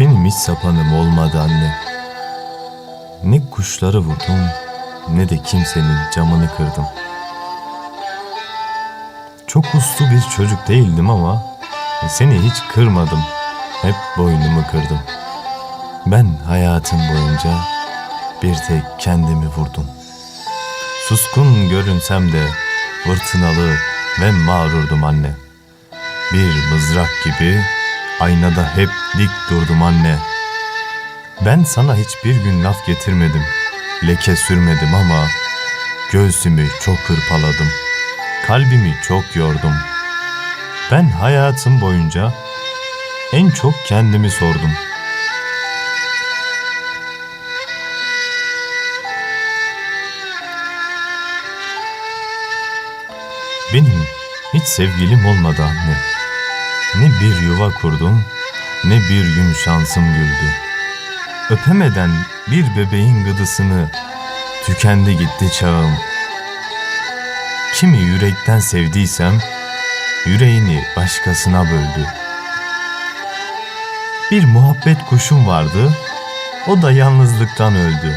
Benim hiç sapanım olmadı anne. Ne kuşları vurdum ne de kimsenin camını kırdım. Çok uslu bir çocuk değildim ama seni hiç kırmadım. Hep boynumu kırdım. Ben hayatım boyunca bir tek kendimi vurdum. Suskun görünsem de fırtınalı ve mağrurdum anne. Bir mızrak gibi aynada hep dik durdum anne. Ben sana hiçbir gün laf getirmedim. Leke sürmedim ama göğsümü çok hırpaladım. Kalbimi çok yordum. Ben hayatım boyunca en çok kendimi sordum. Benim hiç sevgilim olmadı anne. Ne bir yuva kurdum, ne bir gün şansım güldü. Öpemeden bir bebeğin gıdısını tükendi gitti çağım. Kimi yürekten sevdiysem yüreğini başkasına böldü. Bir muhabbet kuşum vardı, o da yalnızlıktan öldü.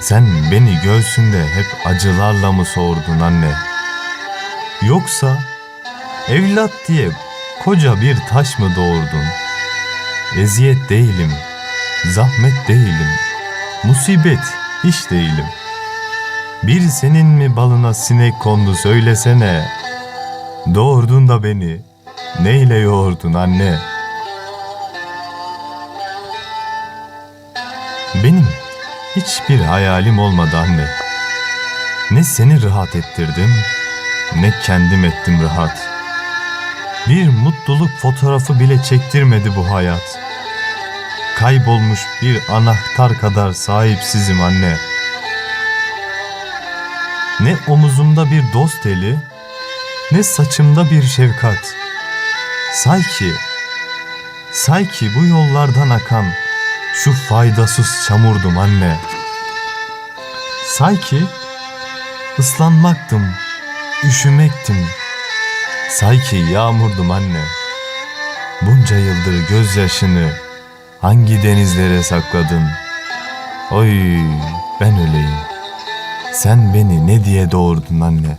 Sen beni göğsünde hep acılarla mı sordun anne? Yoksa evlat diye koca bir taş mı doğurdun? Eziyet değilim, zahmet değilim, musibet hiç değilim. Bir senin mi balına sinek kondu söylesene. Doğurdun da beni, neyle yoğurdun anne? Benim hiçbir hayalim olmadı anne. Ne seni rahat ettirdim, ne kendim ettim rahat. Bir mutluluk fotoğrafı bile çektirmedi bu hayat. Kaybolmuş bir anahtar kadar sahipsizim anne. Ne omuzumda bir dost eli, ne saçımda bir şefkat. Say ki, say ki bu yollardan akan şu faydasız çamurdum anne. Say ki ıslanmaktım, üşümektim. Say ki yağmurdum anne. Bunca yıldır gözyaşını hangi denizlere sakladın? Oy ben öleyim. Sen beni ne diye doğurdun anne?